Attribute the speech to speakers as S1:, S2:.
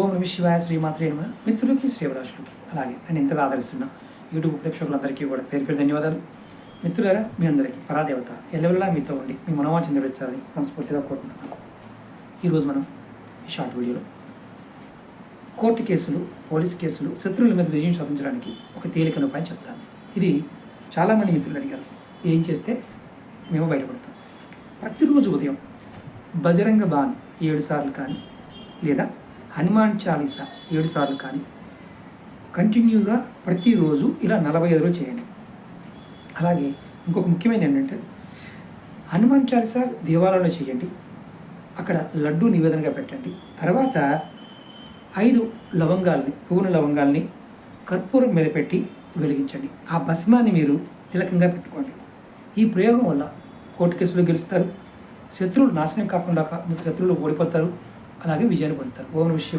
S1: ఓం నమ శివాయ శ్రీమాత్రే నమ. మిత్రులకి శ్రీవరాశులకి అలాగే నేను ఇంతగా ఆదరిస్తున్న యూట్యూబ్ ప్రేక్షకులందరికీ కూడా పేరు పేరు ధన్యవాదాలు. మిత్రులారా మీ అందరికీ పరాదేవత ఎల్లవెల్లా మీతో ఉండి మీ మనోవాంఛన నెరవేర్చాలని మనస్ఫూర్తిగా కోరుకుంటున్నాను. ఈరోజు మనం ఈ షార్ట్ వీడియోలో కోర్టు కేసులు పోలీస్ కేసులు శత్రువుల మీద విజయం సాధించడానికి ఒక తేలికన ఉపాయం చెప్తాను. ఇది చాలామంది మిత్రులు అడిగారు. ఏం చేస్తే మేము బయటపడతాం? ప్రతిరోజు ఉదయం బజరంగ బాన్ ఏడు సార్లు కానీ లేదా హనుమాన్ చాలీసా ఏడు సార్లు కానీ కంటిన్యూగా ప్రతిరోజు ఇలా నలభై ఐదు రోజులు చేయండి. అలాగే ఇంకొక ముఖ్యమైన ఏంటంటే హనుమాన్ చాలీసా దేవాలయంలో చేయండి. అక్కడ లడ్డు నివేదనగా పెట్టండి. తర్వాత ఐదు లవంగాల్ని పువ్వున లవంగాల్ని కర్పూరం మీద పెట్టి వెలిగించండి. ఆ భస్మాన్ని మీరు తిలకంగా పెట్టుకోండి. ఈ ప్రయోగం వల్ల కోర్టు కేసులు గెలుస్తారు. శత్రువులు నాశనం కాకుండా కా- శత్రువులు ఓడిపోతారు. అలాగే విజయాన్ని పొందుతారు ఓం నమ శివాయ